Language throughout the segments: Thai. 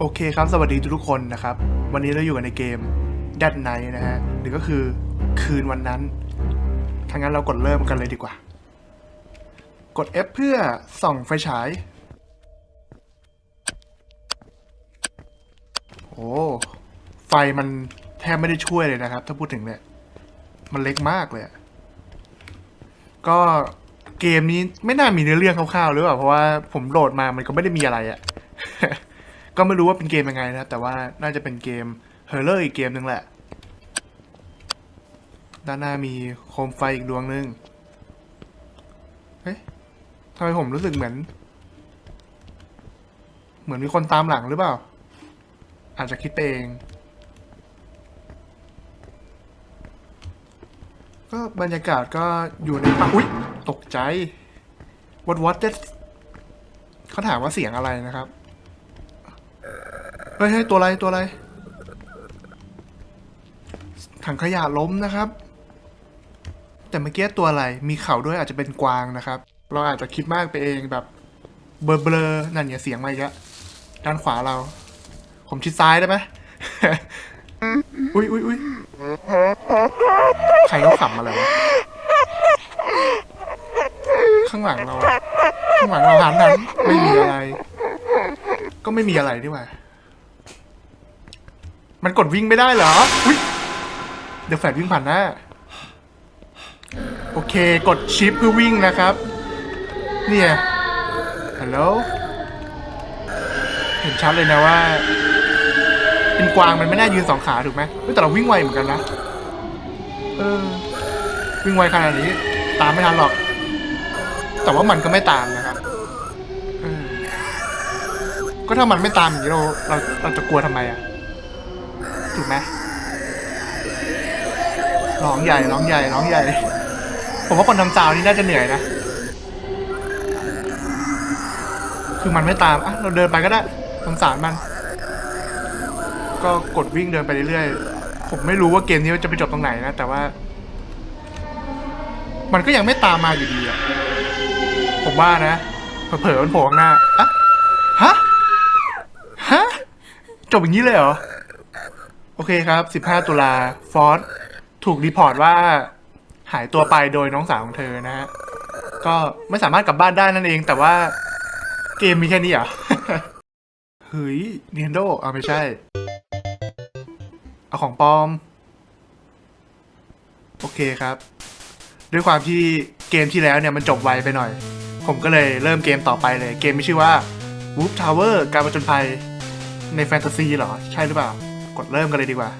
โอเคครับ สวัสดีทุกคนนะครับ วันนี้เราอยู่กันในเกม Dead Night นะฮะ หรือก็คือคืนวันนั้นทางนั้นเรากดเริ่มกันเลยดีกว่า กด F เพื่อส่องไฟฉาย โอ้ ไฟมันแทบไม่ได้ช่วยเลยนะครับ ถ้าพูดถึงเนี่ย มันเล็กมากเลย ก็เกมนี้ไม่น่ามีเนื้อเรื่องคร่าวๆหรือเปล่า เพราะว่าผมโหลดมามันก็ไม่ได้มีอะไรอะ ก็ไม่รู้ว่าเป็นเกมยังไงนะแต่ว่าน่าจะเป็นเกมเฮอร์เลอร์อีกเกมหนึ่งแหละ ด้านหน้ามีโคมไฟอีกดวงหนึ่งเฮ้ยทำไมผมรู้สึกเหมือน เหมือนมีคนตามหลังหรือเปล่า อาจจะคิดไปเอง ก็บรรยากาศก็อยู่ในป่าอุ๊ย ตกใจ what what that เขาถามว่าเสียงอะไรนะครับ เฮ้ยตัวอะไรตัวอะไร ถังขยะล้มนะครับ แต่เมื่อกี้ตัวอะไร มีเข่าด้วยอาจจะเป็นกวางนะครับ เราอาจจะคิดมากไปเองแบบ เบลอเบลอๆนั่นเนี่ยเสียงมาอีกแล้วด้านขวาเรา ผมชิดซ้ายได้ไหมอุ้ยอุ้ยอุ้ยใครเขาขำอะไรวะข้างหลังเรา ข้างหลังเราหันนั้นไม่มีอะไร ก็ไม่มีอะไรดีกว่า มันกดวิ่งไม่ได้เหรอ อุ๊ยเดี๋ยวแฟลชวิ่งผ่านหน้า โอเค กดชิปเพื่อวิ่งนะครับ เนี่ย ฮัลโหล เห็นชัดเลยนะว่า เป็นกวางมันไม่น่ายืนสองขาถูกไหมแต่เราวิ่งไวเหมือนกันนะ เออ วิ่งไวขนาดนี้ ตามไม่ทันหรอก แต่ว่ามันก็ไม่ตามนะครับก็ถ้ามันไม่ตามอย่างนี้เราเราเราจะกลัวทำไมอะ ถูกไหมร้องใหญ่ร้องใหญ่ร้องใหญ่ ผมว่าคนทำซาวนี่น่าจะเหนื่อยนะ คือมันไม่ตามอะเราเดินไปก็ได้สงสารมัน ก็กดวิ่งเดินไปเรื่อยๆ ผมไม่รู้ว่าเกมนี้จะไปจบตรงไหนนะ แต่ว่า มันก็ยังไม่ตามมาอยู่ดีอะผมว่านะเผลอๆมันโผล่ข้างหน้าอะฮะ ฮะ จบอย่างนี้เลยเหรอ เคครับ 15 ตุลาฟอสถูกรีพอร์ตว่า หายตัวไปโดยน้องสาวของเธอนะฮะ ก็ไม่สามารถกลับบ้านได้นั่นเอง แต่ว่าเกมมีแค่นี้เหรอ เฮ้ย Nintendo เอาไม่ใช่ เอาของปลอม โอเคครับ ด้วยความที่เกมที่แล้วเนี่ยมันจบไวไปหน่อย ผมก็เลยเริ่มเกมต่อไปเลย เกมมีชื่อว่า Whoop Tower การประจนภัยในแฟนตาซีเหรอ ใช่หรือเปล่า กดเริ่มกันเลยดีกว่า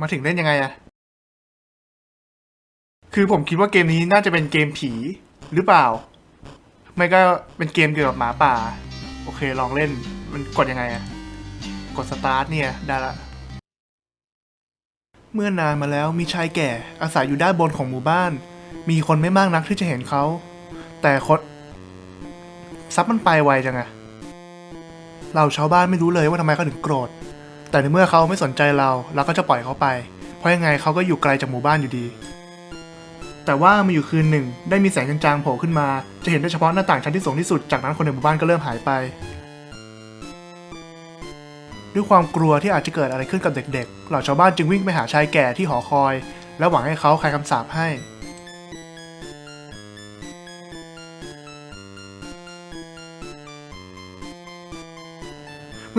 มาถึงเล่นยังไงอะคือผมคิดว่าเกมนี้น่าจะเป็นเกมผีหรือเปล่า ไม่ก็เป็นเกมเกี่ยวกับหมาป่า โอเคลองเล่นมันกดยังไงอะกดสตาร์ทเนี่ย ได้ละ เมื่อนานมาแล้วมีชายแก่อาศัยอยู่ด้านบนของหมู่บ้าน มีคนไม่มากนักที่จะเห็นเขา แต่คนซับมันไปไวจังอะเราชาวบ้านไม่รู้เลยว่าทำไมเขาถึงโกรธ แต่ในเมื่อเขาไม่สนใจเราเราก็จะปล่อยเขาไป เพราะยังไงเขาก็อยู่ไกลจากหมู่บ้านอยู่ดี แต่ว่ามีอยู่คืนหนึ่ง ได้มีแสงจางๆโผล่ขึ้นมา จะเห็นได้เฉพาะหน้าต่างชั้นที่สูงที่สุด จากนั้นคนในหมู่บ้านก็เริ่มหายไป ด้วยความกลัวที่อาจจะเกิดอะไรขึ้นกับเด็กๆ เหล่าชาวบ้านจึงวิ่งไปหาชายแก่ที่หอคอย และหวังให้เขาคลายคำสาปให้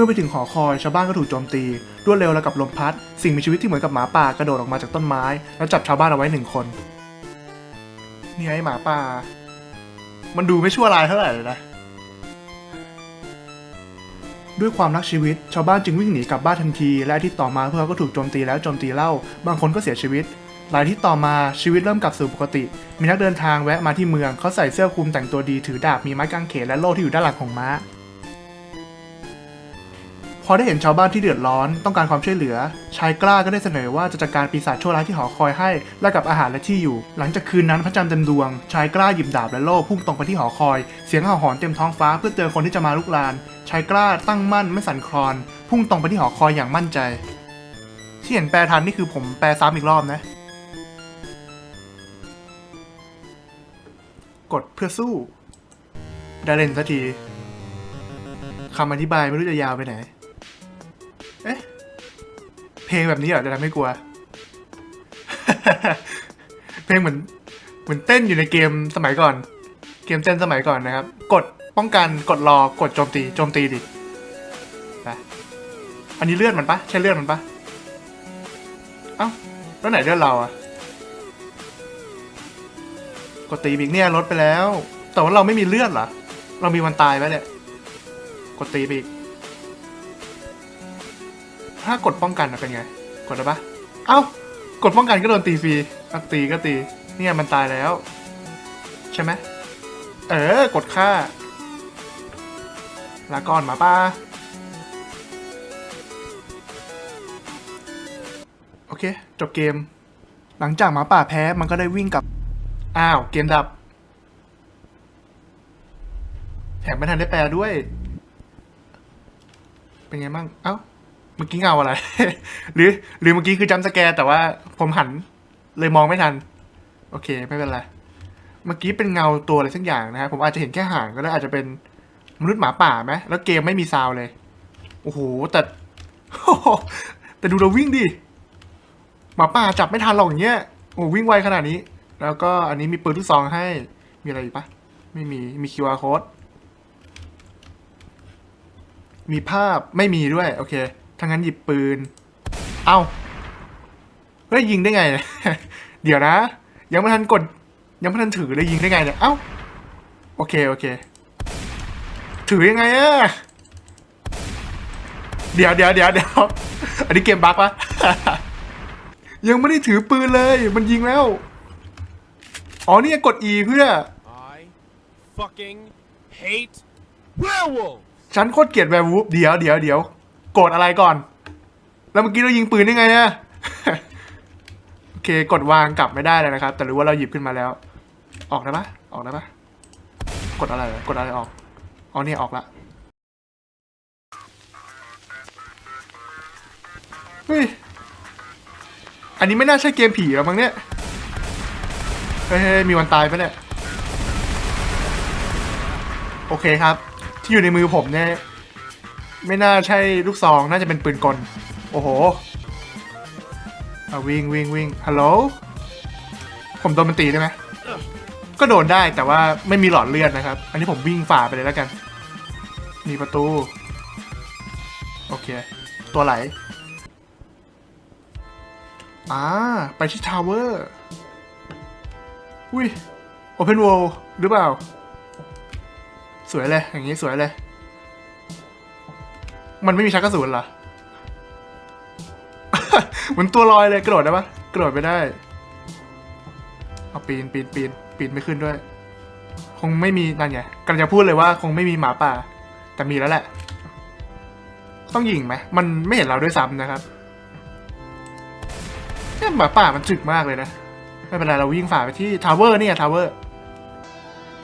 มื่อไปถึงหอคอยชาวบ้านก็ถูกโจมตี รวดเร็วแล้วกับลมพัด สิ่งมีชีวิตที่เหมือนกับหมาป่ากระโดดออกมาจากต้นไม้ แล้วจับชาวบ้านเอาไว้หนึ่งคนนี่ไงหมาป่า มันดูไม่ชั่วร้ายเท่าไหร่เลยนะด้วยความรักชีวิต ชาวบ้านจึงวิ่งหนีกลับบ้านทันที และอาที่ต่อมาพวกเขาก็ถูกโจมตีแล้วโจมตีเล่า บางคนก็เสียชีวิต หลายที่ต่อมาชีวิตเริ่มกลับสู่ปกติ มีนักเดินทางแวะมาที่เมืองเขาใส่เสื้อคลุมแต่งตัวดีถือดาบมีไม้กางเขนและโล่ที่อยู่ด้านหลังของม้า พอได้เห็นชาวบ้านที่เดือดร้อนต้องการความช่วยเหลือ ชายกล้าก็ได้เสนอว่าจะจัดการปีศาจชั่วร้ายที่หอคอยให้และกับอาหารและที่อยู่ หลังจากคืนนั้นพระจันทร์เต็มดวง ชายกล้าหยิบดาบและโล่พุ่งตรงไปที่หอคอย เสียงห่าหอนเต็มท้องฟ้าเพื่อเตือนคนที่จะมาลุกลาน ชายกล้าตั้งมั่นไม่สั่นคลอน พุ่งตรงไปที่หอคอยอย่างมั่นใจ ที่เห็นแปลทันนี่คือผมแปลซ้ำอีกรอบนะ กดเพื่อสู้ได้เล่นสักทีคำอธิบายไม่รู้จะยาวไปไหน เพลงแบบนี้เหรอจะทำให้กลัว เพลงเหมือนเหมือนเต้นอยู่ในเกมสมัยก่อน เกมเต้นสมัยก่อนนะครับ กดป้องกันกดรอกดโจมตีโจมตีดิไปอันนี้เลือดมันปะใช่เลือดมันปะเอ้าแล้วไหนเลือดเราอะกดตีบีกเนี่ยลดไปแล้ว แต่ว่าเราไม่มีเลือดเหรอเรามีวันตายไหมเนี่ยกดตีไปอีก ถ้ากดป้องกันเป็นไง กดได้ปะเอ้ากดป้องกันก็โดนตีฟรีตีก็ตี เนี่ยมันตายแล้ว ใช่ไหม เออ กดค่า ลาก่อนหมาป้าโอเค จบเกม หลังจากหมาป่าแพ้มันก็ได้วิ่งกลับ อ้าว เกมดับ แถมไม่ทันได้แปลด้วย เป็นไงบ้าง เอ้า มื่อกี้เงาอะไร หรือ หรือเมื่อกี้คือจำสแกร์แต่ว่าผมหันเลยมองไม่ทัน โอเค ไม่เป็นไร เมื่อกี้เป็นเงาตัวอะไรสักอย่างนะฮะผมอาจจะเห็นแค่ห่างก็ได้อาจจะเป็นมนุษย์หมาป่าไหมแล้วเกมไม่มีซาวเลย โอ้โห แต่แต่ดูเราวิ่งดิ หมาป่าจับไม่ทันหรอกอย่างเงี้ย โอ้วิ่งไวขนาดนี้ แล้วก็อันนี้มีปืนทุกซองให้ มีอะไรอีกปะ ไม่มี มี QR code มีภาพไม่มีด้วย โอเค ถ้างั้นหยิบปืน เอ้าเฮ้ยยิงได้ไง เดี๋ยวนะ ยังไม่ทันกด ยังไม่ทันถือเลยยิงได้ไงเนี่ย เอ้า โอเค โอเค ถือยังไงอะเดี๋ยวเดี๋ยวเดี๋ยวเดี๋ยวอันนี้เกมบั๊กปะยังไม่ได้ถือปืนเลย มันยิงแล้ว อ๋อนี่กด E เพื่อ I fucking hate werewolves. ฉันโคตรเกลียดแวร์วูฟเดี๋ยวเดี๋ยวเดี๋ยว โกดอะไรก่อน แล้วเมื่อกี้เรายิงปืนได้ไงอะโอเคกดวางกลับไม่ได้เลยนะครับ แต่รู้ว่าเราหยิบขึ้นมาแล้ว ออกได้ปะออกได้ปะกดอะไรเหรอกดอะไรออกอ๋อเนี่ยออกละเฮ้ยอันนี้ไม่น่าใช่เกมผีหรอมั้งเนี่ยเฮ้ยเฮ้ยมีวันตายปะเนี่ยโอเคครับ ที่อยู่ในมือผมเนี่ย ไม่น่าใช่ลูกซอง น่าจะเป็นปืนกล โอ้โหวิ่งวิ่งวิ่งฮัลโหล ผมโดนมันตีได้ไหม ก็โดนได้แต่ว่าไม่มีหลอดเลือดนะครับ อันนี้ผมวิ่งฝ่าไปเลยแล้วกัน มีประตู โอเค ตัวไหล อ่า ไปที่ทาวเวอร์ อุ้ยโอเพนโวลหรือเปล่า สวยเลย อย่างนี้สวยเลย มันไม่มีชักกระสุนเหรอ เหมือนตัวลอยเลยกระโดดได้ปะกระโดดไม่ได้ เอาปีนปีนปีนปีนไม่ขึ้นด้วย คงไม่มีนั่นไงกำลังจะพูดเลยว่า คงไม่มีหมาป่า แต่มีแล้วแหละ ต้องยิงไหมมันไม่เห็นเราด้วยซ้ำนะครับเนี่ยหมาป่ามันจึกมากเลยนะ ไม่เป็นไรเราวิ่งฝ่าไปที่ทาวเวอร์เนี่ยทาวเวอร์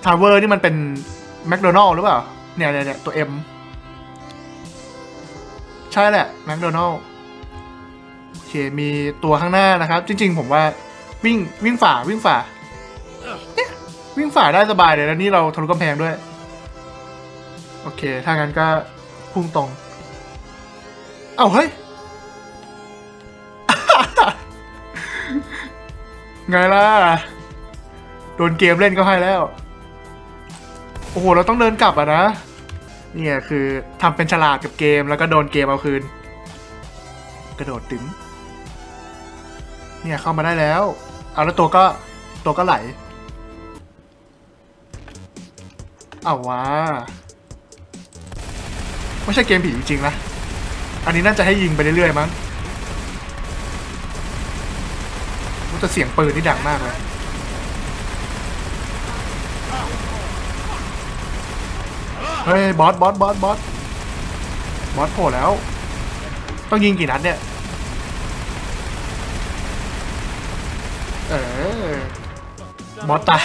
ทาวเวอร์นี่มันเป็นแมคโดนัลล์หรือเปล่า เนี่ยเนี่ยเนี่ยตัวเอ็ม ช่แหละแมคโดนัลล์โอเคมีตัวข้างหน้านะครับ จริง ๆ ผมว่าวิ่งวิ่งฝ่าวิ่งฝ่าเนี่ยวิ่งฝ่าได้สบายเลยแล้วนี่เราทะลุกำแพงด้วย โอเค ถ้างั้นก็พุ่งตรง เอ้าเฮ้ยไงล่ะ โดนเกมเล่นก็ให้แล้ว โอ้โห เราต้องเดินกลับอะนะ เนี่ยคือทำเป็นฉลาดกับเกมแล้วก็โดนเกมเอาคืน กระโดดถึงเนี่ยเข้ามาได้แล้ว เอาแล้วตัวก็ตัวก็ไหลเอาวะไม่ใช่เกมผีจริงๆนะ อันนี้น่าจะให้ยิงไปเรื่อยๆมั้งโอ้แต่เสียงปืนนี่ดังมากเลย เฮ้ยบอสบอสบอสบอสบอสโผล่แล้ว ต้องยิงกี่นัดเนี่ย เออบอสตาย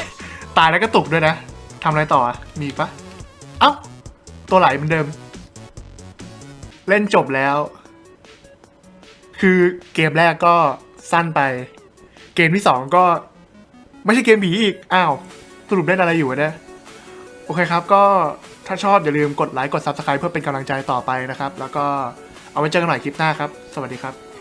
ตายแล้วก็ตกด้วยนะทำอะไรต่ออะมีอีกปะเอ้า ตัวไหลเหมือนเดิม เล่นจบแล้ว คือเกมแรกก็สั้นไป เกมที่สองก็ ไม่ใช่เกมผีอีก อ้าว สรุปเล่นอะไรอยู่วะเนี่ย โอเคครับก็ ถ้าชอบอย่าลืมกดไลค์กด Subscribe เพื่อเป็นกำลังใจต่อไปนะครับ แล้วก็เอาไว้เจอกันใหม่คลิปหน้าครับ สวัสดีครับ